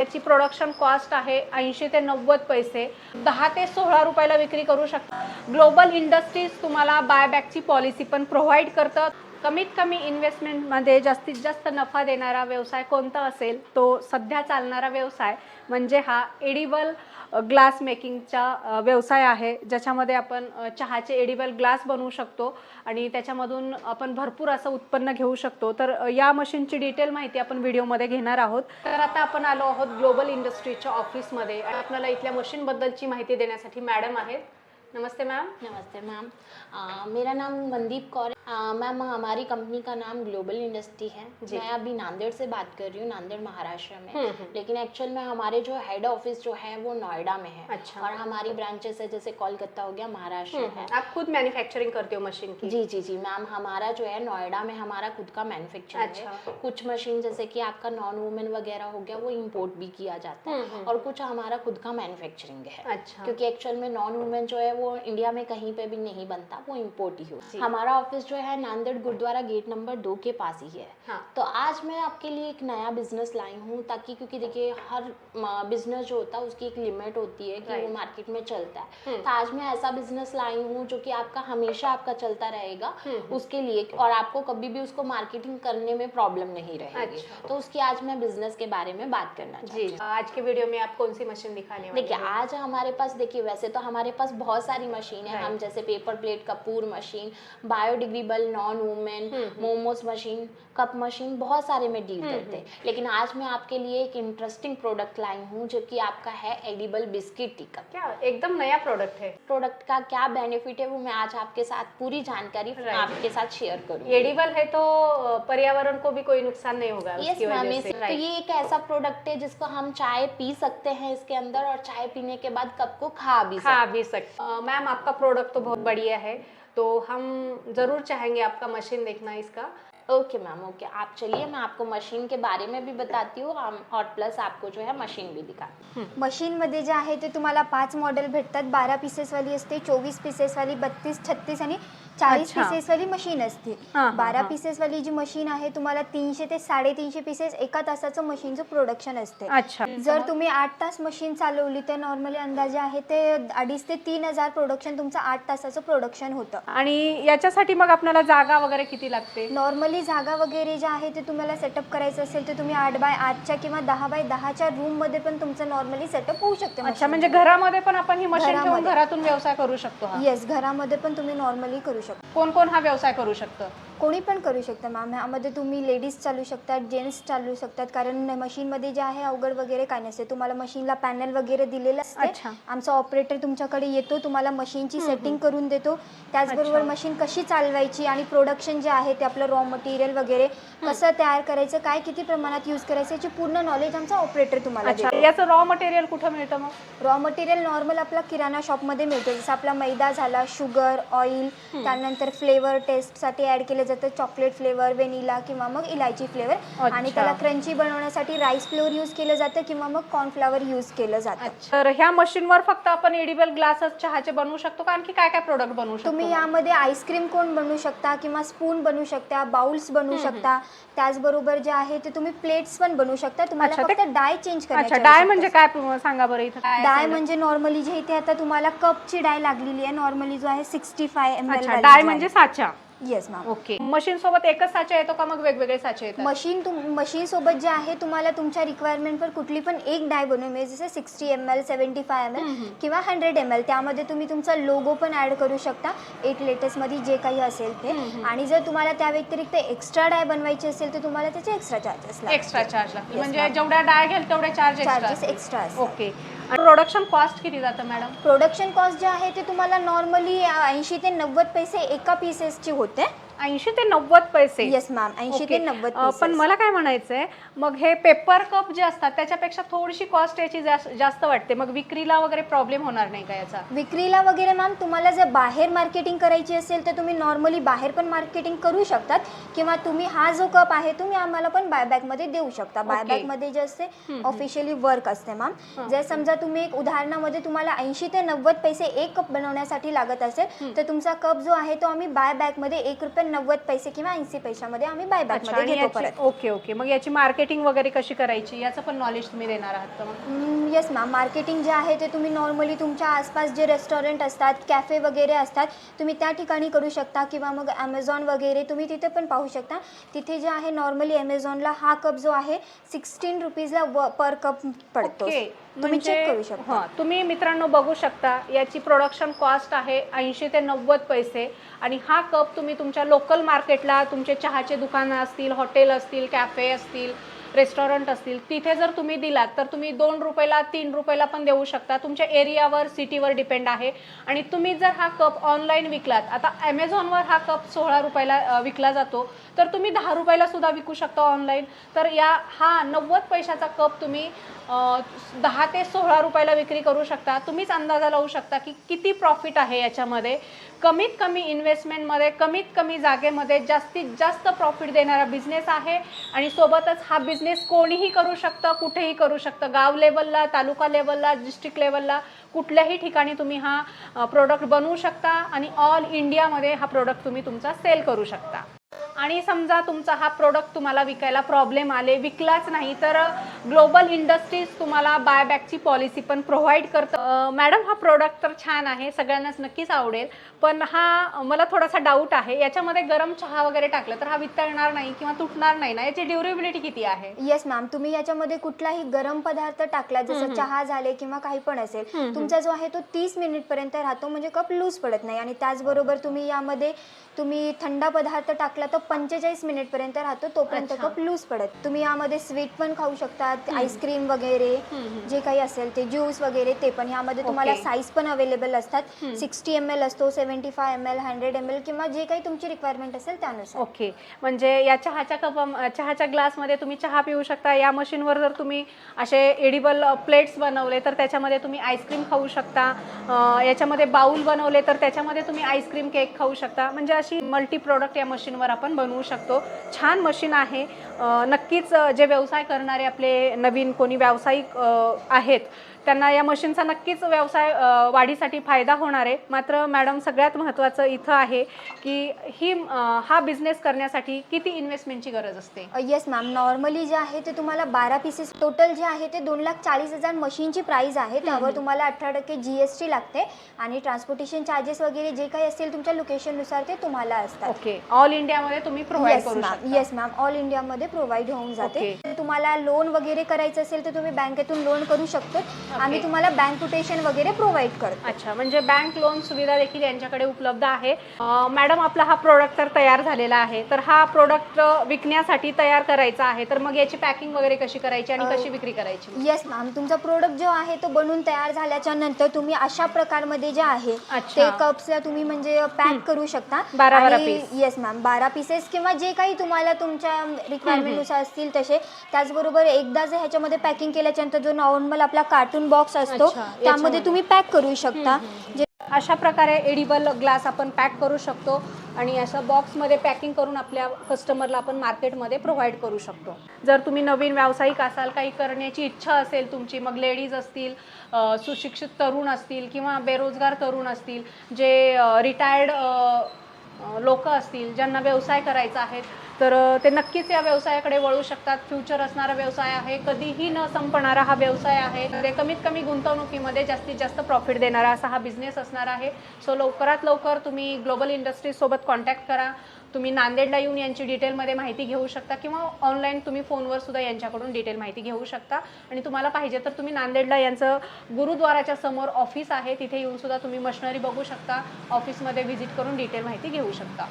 त्याची production cost आहे ऐंशी ते नव्वद पैसे. दहा ते सोळा रुपयाला विक्री करू शकता. ग्लोबल इंडस्ट्रीज तुम्हाला बायबॅकची पॉलिसी पण प्रोव्हाइड करतात कमीत कमी इन्व्हेस्टमेंटमध्ये जास्तीत जास्त नफा देणारा व्यवसाय कोणता असेल? तो सध्या चालणारा व्यवसाय म्हणजे हा एडिबल ग्लास मेकिंगचा व्यवसाय आहे. ज्याच्यामध्ये आपण चहाचे एडिबल ग्लास बनवू शकतो आणि त्याच्यामधून आपण भरपूर असं उत्पन्न घेऊ शकतो. तर या मशीनची डिटेल माहिती आपण व्हिडिओमध्ये घेणार आहोत. तर आता आपण आलो आहोत ग्लोबल इंडस्ट्रीच्या ऑफिसमध्ये आणि आपल्याला इथल्या मशीनबद्दलची माहिती देण्यासाठी मॅडम आहेत. नमस्ते मैम। नमस्ते मैम। मेरा नाम मनदीप कौर है। मैम हमारी कंपनी का नाम ग्लोबल इंडस्ट्री है। मैं अभी नांदेड़ से बात कर रही हूँ नांदेड़ महाराष्ट्र हम्म, में। हम्म। लेकिन एक्चुअल में हमारे जो हेड ऑफ़िस जो है वो नोएडा में है। अच्छा। और हमारी ब्रांचेस है जैसे कोलकाता हो गया महाराष्ट्र है। आप खुद मैन्युफैक्चरिंग करते हो मशीन की। जी जी जी। मैम हमारा जो है नोएडा में हमारा खुद का मैन्युफैक्चरिंग अच्छा। है कुछ मशीन जैसे कि आपका नॉन वुमेन वगैरह हो गया वो इम्पोर्ट भी किया जाता हम्म, है। हम्म। और कुछ हमारा खुद का मैन्युफैक्चरिंग है। अच्छा। क्योंकि एक्चुअल में नॉन वुमेन जो है वो इंडिया में कहीं पे भी नहीं बनता वो इम्पोर्ट ही। हो हमारा ऑफ़िस जो है नांदेड़ गुरुद्वारा गेट नंबर दो के पास ही है हाँ तो आज मैं आपके लिए एक नया बिज़नेस लाई हूँ ताकि क्योंकि देखिए हर बिज़नेस जो होता है उसकी एक लिमिट होती है कि वो मार्केट में चलता है हम्म। तो आज मैं ऐसा बिज़नेस लाई हूँ जो कि आपका हमेशा आपका चलता रहेगा हम्म। उसके लिए और आपको कभी भी उसको मार्केटिंग करने में प्रॉब्लम नहीं रहेगी अच्छा। तो उसकी आज मैं बिज़नेस के बारे में बात करना चाहती जी हूँ आज के वीडियो में आप कौन सी मशीन दिखाने देखिए? आज हमारे पास देखिए वैसे तो हमारे पास बहुत सारी मशीन है। हम जैसे paper plate Kapoor machine biodegradable non woven momos machine cup machine बहुत सारे में डील हम्म, करते हैं। लेकिन आज मैं आपके लिए एक इंटरेस्टिंग प्रोडक्ट लाई हूँ जो कि आपका है एडिबल बिस्किट टी कप क्या? एकदम नया प्रोडक्ट है। प्रोडक्ट का क्या बेनिफिट है वो मैं आज आपके साथ पूरी जानकारी आपके साथ शेयर करूँ एडिबल है तो पर्यावरण को भी कोई नुकसान नहीं होगा यस उसकी वजह से। तो ये एक ऐसा प्रोडक्ट है जिसको हम चाय पी सकते हैं इसके अंदर और चाय पीने के बाद कप को खा भी खा सकते भी सकते मैम आपका प्रोडक्ट तो बहुत बढ़िया है तो हम जरूर चाहेंगे आपका मशीन देखना इसका। Okay ma'am okay. आप चलिए मैं आपको मशीन के बारे में भी बताती हूँ। और प्लस आपको जो है मशीन भी दिखाती हूँ। मशीनमध्ये जे आहे ते तुम्हाला पाच मॉडेल भेटतात. बारा पीसेसवाली असते चोवीस पीसेसवाली बत्तीस छत्तीस आणि चाळीस अच्छा. पीसेसवाली मशीन असते. हा, बारा हा. पीसेसवाली जी मशीन आहे तुम्हाला तीनशे ते साडेतीनशे पीसेस एका तासाचं मशीनचं प्रोडक्शन असते. अच्छा. जर तुम्ही आठ तास मशीन चालवली तर नॉर्मली अंदाजे आहे ते अडीच ते तीन हजार प्रोडक्शन तुमचं आठ तासाचं प्रोडक्शन होतं. आणि याच्यासाठी मग आपल्याला जागा वगैरे किती लागते? नॉर्मली जागा वगैरे जे आहे ते तुम्हाला सेटअप करायचं असेल तर तुम्ही आठ बाय आठच्या किंवा दहा बाय दहाच्या रूममध्ये पण तुमचं नॉर्मली सेटअप होऊ शकते अच्छा म्हणजे घरामध्ये पण आपण ही मशीन ठेवून. घरातून व्यवसाय करू शकतो हा? येस घरामध्ये पण तुम्ही नॉर्मली करू शकता. कोण कोण हा व्यवसाय करू शकतं? कोणी पण करू शकता मॅम ह्यामध्ये तुम्ही लेडीज चालू शकतात जेंट्स चालू शकतात. कारण मशीनमध्ये जे आहे अवघड वगैरे काय नसते. तुम्हाला मशीनला पॅनल वगैरे दिलेलं अच्छा. असते आमचा ऑपरेटर तुमच्याकडे येतो तुम्हाला मशीनची सेटिंग करून देतो. त्याचबरोबर अच्छा. मशीन कशी चालवायची आणि प्रोडक्शन जे आहे ते आपलं रॉ मटेरियल वगैरे कसं तयार करायचं काय किती प्रमाणात यूज करायचं याची पूर्ण नॉलेज आमचा ऑपरेटर तुम्हाला अच्छा. याचं रॉ मटेरियल कुठं मिळतं मग? रॉ मटेरियल नॉर्मल आपला किराणा शॉपमध्ये मिळते. जसं आपला मैदा झाला शुगर ऑइल त्यानंतर फ्लेवर टेस्टसाठी ॲड केलं जातं चॉकलेट फ्लेवर व्हेनिला किंवा मग इलायची फ्लेवर आणि. त्याला क्रंची बनवण्यासाठी राईस फ्लोअर यूज केलं जातं किंवा मग कॉर्नफ्लावर यूज केलं जातं. तर ह्या मशीनवर फक्त आपण एडिबल ग्लासच चहाचे बनवू शकतो का? आणखी काय काय प्रोडक्ट बनवू शकतो? तुम्ही यामध्ये आईस्क्रीम कोन बनवू शकता किंवा स्पून बनवू शकता बाउल्स बनवू शकता. त्याचबरोबर जे आहे ते तुम्ही प्लेट्स पण बनवू शकता. तुम्हाला फक्त डाय चेंज करायची डाय म्हणजे काय सांगा बरं इथं. डाय? म्हणजे नॉर्मली जे इथे आता तुम्हाला कपची डाय लागलेली आहे नॉर्मली जो आहे सिक्स्टी फाय एम अच्छा डाय म्हणजे साचा येस मॅम ओके मशीन सोबत एकच साचा येतो का? मग वेगवेगळे साचे येतात. मशीन तुम मशीन सोबत जे आहे तुम्हाला तुमच्या रिक्वायरमेंटवर कुठली पण एक डाय बनवून मिळेल. जसे sixty M L seventy five M L किंवा हंड्रेड एम एल त्यामध्ये तुम्ही तुमचा लोगो पण ॲड करू शकता. एट लेटेस्टमध्ये जे काही असेल ते. आणि जर तुम्हाला त्या व्यतिरिक्त एक्स्ट्रा डाय बनवायची असेल तर तुम्हाला त्याचे एक्स्ट्रा चार्जेस एक्स्ट्रा चार्ज लागतील. म्हणजे. जेवढ्या डाय घेल तेवढे चार्ज चार्जेस एक्स्ट्रा असतात ओके प्रोडक्शन कॉस्ट किती जातं मॅडम प्रोडक्शन कॉस्ट जे आहे ते तुम्हाला नॉर्मली ऐंशी ते नव्वद पैसे एका पीसेसची होते. ऐंशी ते नव्वद पैसे. येस मॅम ऐंशी. ते नव्वद पण. मला काय म्हणायचंय मग हे पेपर कप जे असतात त्याच्यापेक्षा थोडीशी कॉस्ट याची जास- जास्त वाटते. मग विक्रीला वगैरे प्रॉब्लेम होणार नाही का याचा? विक्रीला वगैरे मॅम तुम्हाला जर बाहेर मार्केटिंग करायची असेल तर तुम्ही नॉर्मली बाहेर पण मार्केटिंग करू शकतात. किंवा तुम्ही हा जो कप आहे तुम्ही आम्हाला पण बायबॅकमध्ये देऊ शकता. बायबॅकमध्ये जे असते ऑफिशियली वर्क असते मॅम जर समजा तुम्ही एक उदाहरणामध्ये तुम्हाला ऐंशी ते नव्वद पैसे एक कप बनवण्यासाठी लागत असेल तर तुमचा कप जो आहे तो आम्ही बाय बॅगमध्ये एक रुपये नव्वद पैसे किंवा ऐंशी पैशामध्ये आम्ही बायबॅक अच्छा, मध्ये आणि घेतो याची परत. Okay okay. मग याची मार्केटिंग वगैरे कशी करायची? याचं पण नॉलेज तुम्ही देणार आहात का मग? येस मॅम मार्केटिंग जे आहे ते तुम्ही नॉर्मली तुमच्या आसपास जे रेस्टॉरंट असतात कॅफे वगैरे असतात तुम्ही त्या ठिकाणी करू शकता किंवा मग ॲमेझॉन वगैरे तुम्ही तिथे पण पाहू शकता. तिथे जे आहे नॉर्मली ॲमेझॉनला हा कप जो आहे सिक्स्टीन रुपीजला व पर कप पडतो. ओके. तुम्ही चेक करू शकता. हां तुम्ही मित्रांनो बघू शकता याची प्रोडक्शन कॉस्ट आहे ऐंशी ते नव्वद पैसे आणि हा कप तुम्ही तुमच्या लोकल मार्केटला तुमचे चहाचे दुकानं असतील हॉटेल असतील कॅफे असतील रेस्टॉरंट असतील तिथे जर तुम्ही दिलात तर तुम्ही दोन रुपयाला तीन रुपयाला पण देऊ शकता. तुमच्या एरियावर सिटीवर डिपेंड आहे. आणि तुम्ही जर हा कप ऑनलाईन विकलात आता ॲमेझॉनवर हा कप सोळा रुपयाला विकला जातो. तर तुम्ही दहा रुपयाला सुद्धा विकू शकता ऑनलाईन. तर या हा नव्वद पैशाचा कप तुम्ही दहा ते सोळा रुपयाला विक्री करू शकता. तुम्हीच अंदाजा लावू शकता की किती प्रॉफिट आहे याच्यामध्ये. कमीत कमी इन्व्हेस्टमेंटमध्ये कमीत कमी जागेमध्ये जास्तीत जास्त प्रॉफिट देणारा बिझनेस आहे. आणि सोबतच हा बिझनेस कोणीही करू शकतं कुठेही करू शकतं. गाव लेवलला तालुका लेवलला डिस्ट्रिक्ट लेवलला कुठल्याही ठिकाणी तुम्ही हा प्रोडक्ट बनवू शकता आणि ऑल इंडियामध्ये हा प्रोडक्ट तुम्ही तुमचा सेल करू शकता. आणि समजा तुमचा हा प्रोडक्ट तुम्हाला विकायला प्रॉब्लेम आले विकलाच नाही तर ग्लोबल इंडस्ट्रीज तुम्हाला बायबॅकची पॉलिसी पण प्रोव्हाइड करतं. मॅडम हा प्रोडक्ट तर छान आहे सगळ्यांनाच नक्कीच आवडेल पण हा मला थोडासा डाऊट आहे. याच्यामध्ये गरम चहा वगैरे टाकलं तर हा वितळणार नाही किंवा तुटणार नाही ना? याची ड्युरेबिलिटी किती आहे? येस मॅम तुम्ही याच्यामध्ये कुठलाही गरम पदार्थ टाकला जसं चहा झाले किंवा काही पण असेल तुमचा जो आहे तो तीस मिनिट पर्यंत राहतो म्हणजे कप लूज पडत नाही. आणि त्याचबरोबर तुम्ही यामध्ये तुम्ही थंड पदार्थ टाकला तर पंचेचाळीस मिनिट पर्यंत राहतो तोपर्यंत अच्छा. कप लूज पडत. तुम्ही यामध्ये स्वीट पण खाऊ शकतात आईस्क्रीम वगैरे जे काही असेल ते ज्यूस वगैरे ते पण. यामध्ये तुम्हाला. साईज पण अवेलेबल असतात. सिक्स्टी एम एल असतो seventy five M L hundred M L किंवा जे काही तुमची रिक्वायरमेंट असेल त्यानुसार. ओके म्हणजे या चहाच्या कप चहाच्या ग्लासमध्ये तुम्ही चहा पिऊ शकता. या मशीनवर जर तुम्ही असे एडिबल प्लेट्स बनवले तर त्याच्यामध्ये तुम्ही आईस्क्रीम खाऊ शकता. अं, याच्यामध्ये बाऊल बनवले तर त्याच्यामध्ये तुम्ही आईस्क्रीम केक खाऊ शकता. म्हणजे अशी मल्टी प्रोडक्ट या मशीनवर आपण बनवू शकतो. छान मशीन आहे. नक्कीच जे व्यवसाय करणारे आपले नवीन कोणी व्यावसायिक आहेत त्यांना या मशीनचा नक्कीच व्यवसाय वाढीसाठी फायदा होणार आहे. मात्र मॅडम सगळ्यात महत्त्वाचं इथं आहे की ही हा बिझनेस करण्यासाठी किती इन्व्हेस्टमेंटची गरज असते? येस मॅम नॉर्मली जे आहे ते तुम्हाला बारा पीसेस टोटल जे आहे ते दोन लाख चाळीस हजार मशीनची प्राईस आहे. त्यावर तुम्हाला अठरा टक्के जी एस टी लागते आणि ट्रान्सपोर्टेशन चार्जेस वगैरे जे काही असतील तुमच्या लोकेशननुसार ते तुम्हाला असतात. ओके ऑल इंडियामध्ये तुम्ही प्रोव्हाइड करू मॅम शकता. येस मॅम ऑल इंडियामध्ये प्रोव्हाइड होऊन जाते. तुम्हाला लोन वगैरे करायचं असेल तर तुम्ही बँकेतून लोन करू शकतो. आम्ही तुम्हाला बँक कोटेशन वगैरे प्रोव्हाइड करतो. अच्छा म्हणजे बँक लोन सुविधा देखील यांच्याकडे उपलब्ध आहे. मॅडम आपला हा प्रोडक्ट तर तयार झालेला आहे. तर हा प्रोडक्ट विकण्यासाठी तयार करायचा आहे. तर मग याची पॅकिंग वगैरे कशी करायची आणि कशी विक्री करायची? येस मॅम तुमचा प्रोडक्ट जो आहे तो बनून तयार झाल्याच्यानंतर तुम्ही अशा प्रकारमध्ये जे आहे. ते कप्सला तुम्ही म्हणजे पॅक करू शकता. बारा बारा. येस मॅम बारा पीसेस किंवा जे काही तुम्हाला तुमच्या रिक्वायरमेंटनुसार असतील तसे त्याचबरोबर एकदा जर ह्याच्यामध्ये पॅकिंग केल्याच्यानंतर जो नॉर्मल आपला कार्टून बॉक्स असतो. अच्छा, त्यामध्ये याच्यामध्ये. तुम्ही पॅक करू शकता. जे अशा प्रकारे एडिबल ग्लास आपण पॅक करू शकतो आणि अशा बॉक्समध्ये पॅकिंग करून आपल्या कस्टमरला आपण मार्केटमध्ये प्रोव्हाइड करू शकतो. जर तुम्ही नवीन व्यावसायिक असाल काही करण्याची इच्छा असेल तुमची मग लेडीज असतील अ, सुशिक्षित तरुण असतील किंवा बेरोजगार तरुण असतील जे रिटायर्ड लोक असतील ज्यांना व्यवसाय करायचा आहे तर ते नक्कीच या व्यवसायाकडे वळू शकतात. फ्युचर असणारा व्यवसाय आहे कधीही न संपणारा हा व्यवसाय आहे. ते कमीत कमी गुंतवणुकीमध्ये जास्तीत जास्त प्रॉफिट देणारा असा हा बिझनेस असणार आहे. सो लवकरात लवकर तुम्ही ग्लोबल इंडस्ट्रीजसोबत कॉन्टॅक्ट करा. तुम्ही नांदेडला येऊन यांची डिटेलमध्ये माहिती घेऊ शकता किंवा ऑनलाईन तुम्ही फोनवर सुद्धा यांच्याकडून डिटेल माहिती घेऊ शकता. आणि तुम्हाला पाहिजे तर तुम्ही नांदेडला यांचं गुरुद्वाराच्या समोर ऑफिस आहे. तिथे येऊन सुद्धा तुम्ही मशिनरी बघू शकता. ऑफिसमध्ये व्हिजिट करून डिटेल माहिती घेऊ शकता.